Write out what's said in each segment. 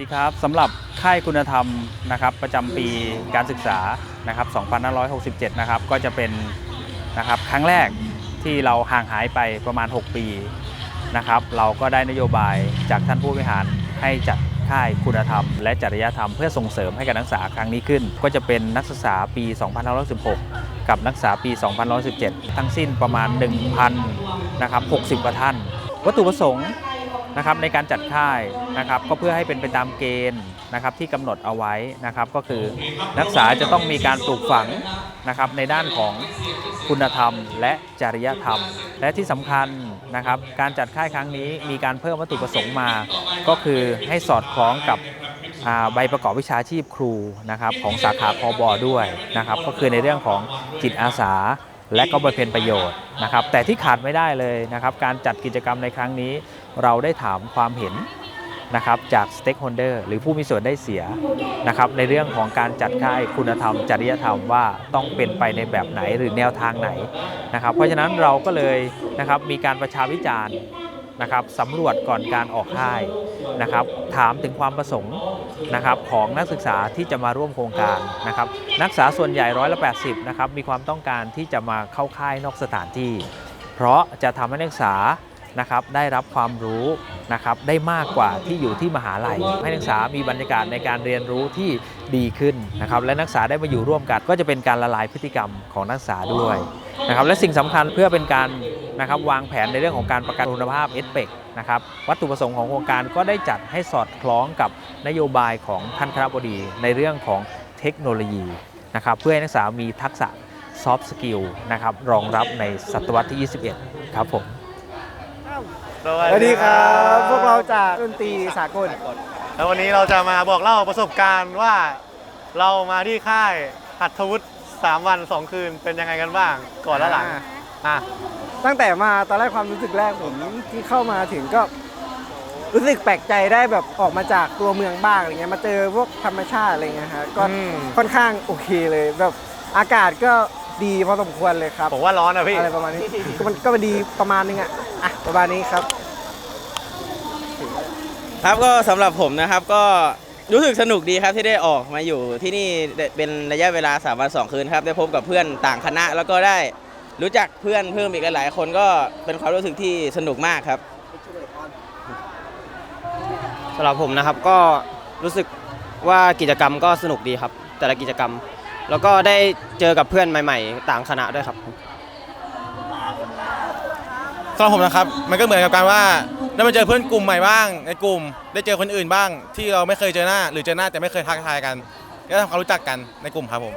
ดีครับสำหรับค่ายคุณธรรมนะครับประจำปีการศึกษานะครับ2567 นะครับก็จะเป็นนะครับครั้งแรกที่เราห่างหายไปประมาณ 6 ปีนะครับเราก็ได้นโยบายจากท่านผู้บริหารให้จัดค่ายคุณธรรม และจริยธรรมเพื่อส่งเสริมให้กับนักศึกษาครั้งนี้ขึ้น ก็จะเป็นนักศึกษาปี 2516 กับนักศึกษาปี 2517 ทั้งสิ้นประมาณ 1,000นะครับ60กว่าท่าน วัตถุประสงค์ นะครับในการจัดค่ายนะครับก็เพื่อให้เป็นไปตามเกณฑ์นะครับที่กำหนดเอาไว้นะครับ ก็คือนักศึกษาจะต้องมีการปลูกฝังนะครับในด้านของคุณธรรม และจริยธรรม และที่สำคัญนะครับการจัดค่ายครั้งนี้มีการเพิ่มวัตถุประสงค์มา ก็คือให้สอดคล้องกับใบประกอบวิชาชีพครูนะครับของสาขาพบด้วยนะครับก็คือในเรื่องของจิตอาสา และก็บำเพ็ญประโยชน์นะครับ แต่ที่ขาดไม่ได้เลยนะครับ การจัดกิจกรรมในครั้งนี้ เราได้ถามความเห็นนะครับจากสเต็กโฮลเดอร์หรือผู้มีส่วนได้เสียนะครับในเรื่องของการจัดค่ายคุณธรรม จริยธรรมว่าต้องเป็นไปในแบบไหนหรือแนวทางไหนนะครับ เพราะฉะนั้นเราก็เลยนะครับมีการประชาวิจารณ์ นะครับสำรวจก่อนการออกค่ายนะครับ ถามถึงความประสงค์นะครับของนักศึกษาที่จะมาร่วมโครงการนะครับ นักศึกษาส่วนใหญ่ร้อยละ80นะครับมีความต้องการที่จะมาเข้าค่ายนอกสถานที่ เพราะจะทำให้นักศึกษา นะครับได้รับความรู้นะครับได้มากกว่าที่อยู่ที่มหาลัย ให้นักศึกษามีบรรยากาศในการเรียนรู้ที่ดีขึ้นนะครับและนักศึกษาได้มาอยู่ร่วมกัน ก็จะเป็นการละลายพฤติกรรมของนักศึกษาด้วยนะครับและสิ่งสำคัญเพื่อเป็นการนะครับวางแผนในเรื่องของการประกันคุณภาพเอสเปกนะครับวัตถุประสงค์ของโครงการก็ได้จัดให้สอดคล้องกับนโยบายของท่านคณะบดีในเรื่องของเทคโนโลยีนะครับเพื่อให้นักศึกษามีทักษะซอฟต์สกิลนะครับรองรับในศตวรรษที่ 21 ครับผม สวัสดีครับ พวกเราจากดนตรีสากล แล้ววันนี้เราจะมาบอกเล่าประสบการณ์ว่าเรามาที่ค่ายหัตถวุฒิ3วัน2คืนเป็นยังไงกันบ้าง ก่อนและหลังอ่า อะตั้งแต่มาตอนแรกความรู้สึกแรกผมที่เข้ามาถึงก็ รู้สึกแปลกใจได้แบบออกมาจากตัวเมืองบ้างอะไรเงี้ยมาเจอพวกธรรมชาติอะไรเงี้ยฮะก็อืม ค่อนข้างโอเคเลยแบบอากาศก็ ดีพอสมควรเลยครับ ผมว่าร้อนนะพี่ อะไรประมาณนี้ ก็มันก็ดีประมาณนึงอะอะประมาณนี้ครับ ครับก็สำหรับผมนะครับก็รู้สึกสนุกดีครับที่ได้ออกมาอยู่ที่นี่เป็นระยะเวลา3วัน2คืนครับได้พบกับเพื่อนต่างคณะ แล้วก็ได้รู้จักเพื่อนเพิ่มอีกหลายๆคนก็เป็นความรู้สึกที่สนุกมากครับ สำหรับผมนะครับก็รู้สึกว่ากิจกรรมก็สนุกดีครับ แต่ละกิจกรรม แล้วก็ได้เจอกับเพื่อนใหม่ ๆ ต่างคณะด้วยครับ สำหรับผมนะครับมันก็เหมือนกับการว่าได้มาเจอเพื่อนกลุ่มใหม่บ้างในกลุ่ม ได้เจอคนอื่นบ้าง ที่เราไม่เคยเจอหน้า หรือเจอหน้าแต่ไม่เคยทักทายกันก็ทำความรู้จักกันในกลุ่มครับผม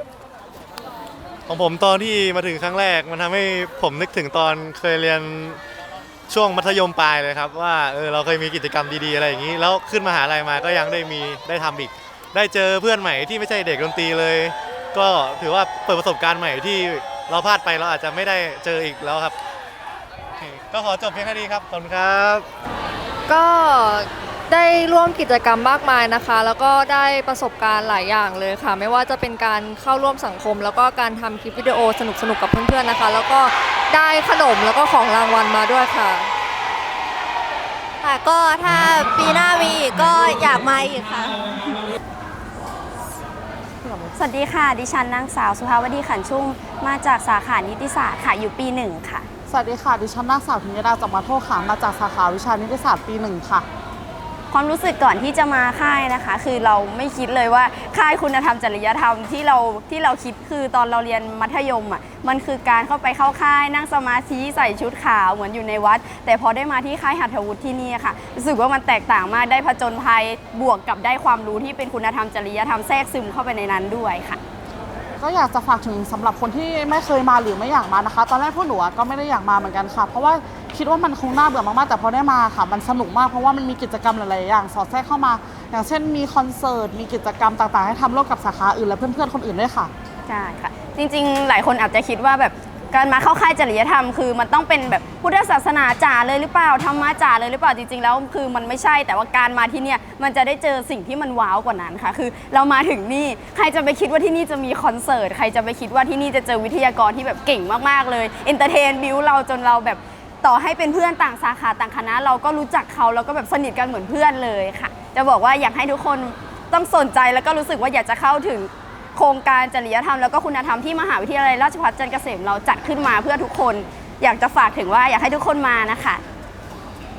ของผมตอนที่มาถึงครั้งแรกมันทำให้ผมนึกถึงตอนเคยเรียนช่วงมัธยมปลายเลยครับ ว่าเออเราเคยมีกิจกรรมดีๆอะไรอย่างนี้ แล้วขึ้นมหาลัยมาก็ยังได้มีได้ทำอีก ได้เจอเพื่อนใหม่ที่ไม่ใช่เด็กดนตรีเลย ก็ถือว่าเปิดประสบการณ์ใหม่ที่เราพลาดไปเราอาจจะไม่ได้เจออีกแล้วครับโอเคก็ขอจบเพียงแค่นี้ครับ ขอบคุณครับ ก็ได้ร่วมกิจกรรมมากมายนะคะ แล้วก็ได้ประสบการณ์หลายอย่างเลยค่ะ ไม่ว่าจะเป็นการเข้าร่วมสังคม แล้วก็การทำคลิปวิดีโอสนุกๆกับเพื่อนๆนะคะ แล้วก็ได้ขนมแล้วก็ของรางวัลมาด้วยค่ะ ค่ะก็ถ้าปีหน้ามีอีกก็อยากมาอีกค่ะ สวัสดีค่ะ ดิฉันนางสาวสุภาวดีขันชุ่ม มาจากสาขานิติศาสตร์ค่ะ อยู่ปีหนึ่งค่ะ สวัสดีค่ะ ดิฉันนางสาวพิญญาดาจากมาโทค่ะ มาจากสาขาวิชานิติศาสตร์ปีหนึ่งค่ะ ความรู้สึกก่อนที่จะมาค่ายนะคะ คือเราไม่คิดเลยว่าค่ายคุณธรรมจริยธรรมที่เราที่เราคิดคือตอนเราเรียนมัธยมอะมันคือการเข้าไปเข้าค่ายนั่งสมาธิใส่ชุดขาวเหมือนอยู่ในวัด แต่พอได้มาที่ค่ายหัตถวุฒิที่นี่ค่ะรู้สึกว่ามันแตกต่างมากได้ผจญภัยบวกกับได้ความรู้ที่เป็นคุณธรรมจริยธรรมแทรกซึมเข้าไปในนั้นด้วยค่ะก็อยากจะฝากถึงสำหรับคนที่ไม่เคยมาหรือไม่อยากมานะคะ ตอนแรกพวกหนูก็ไม่ได้อยากมาเหมือนกันค่ะ เพราะว่า คิดว่ามันคงน่าเบื่อมากๆ แต่พอได้มาค่ะ มันสนุกมากเพราะว่ามันมีกิจกรรมหลายๆอย่างสอดแทรกเข้ามา อย่างเช่นมีคอนเสิร์ตมีกิจกรรมต่างๆ ให้ทำร่วมกับสาขาอื่นและเพื่อนๆคนอื่นด้วยค่ะ ใช่ค่ะ จริงๆ หลายคนอาจจะคิดว่าแบบการมาเข้าค่ายจริยธรรมคือมันต้องเป็นแบบพุทธศาสนาจ๋าเลยหรือเปล่าธรรมะจ๋าเลยหรือเปล่าจริงๆแล้วคือมันไม่ใช่แต่ว่าการมาที่เนี่ยมันจะได้เจอสิ่งที่มันว้าวกว่านั้นค่ะ คือเรามาถึงนี่ใครจะไปคิดว่าที่นี่จะมีคอนเสิร์ตใครจะไปคิดว่าที่นี่จะเจอวิทยากรที่แบบเก่งมากๆเลยเอนเตอร์เทนบิวเราจนเราแบบ ต่อให้เป็นเพื่อนต่างสาขาต่างคณะ เราก็รู้จักเขาแล้วก็แบบสนิทกันเหมือนเพื่อนเลยค่ะ จะบอกว่าอยากให้ทุกคนต้องสนใจแล้วก็รู้สึกว่าอยากจะเข้าถึงโครงการจริยธรรมแล้วก็คุณธรรมที่มหาวิทยาลัยราชภัฏจันทร์เกษมเราจัดขึ้นมาเพื่อทุกคน อยากจะฝากถึงว่าอยากให้ทุกคนมานะคะ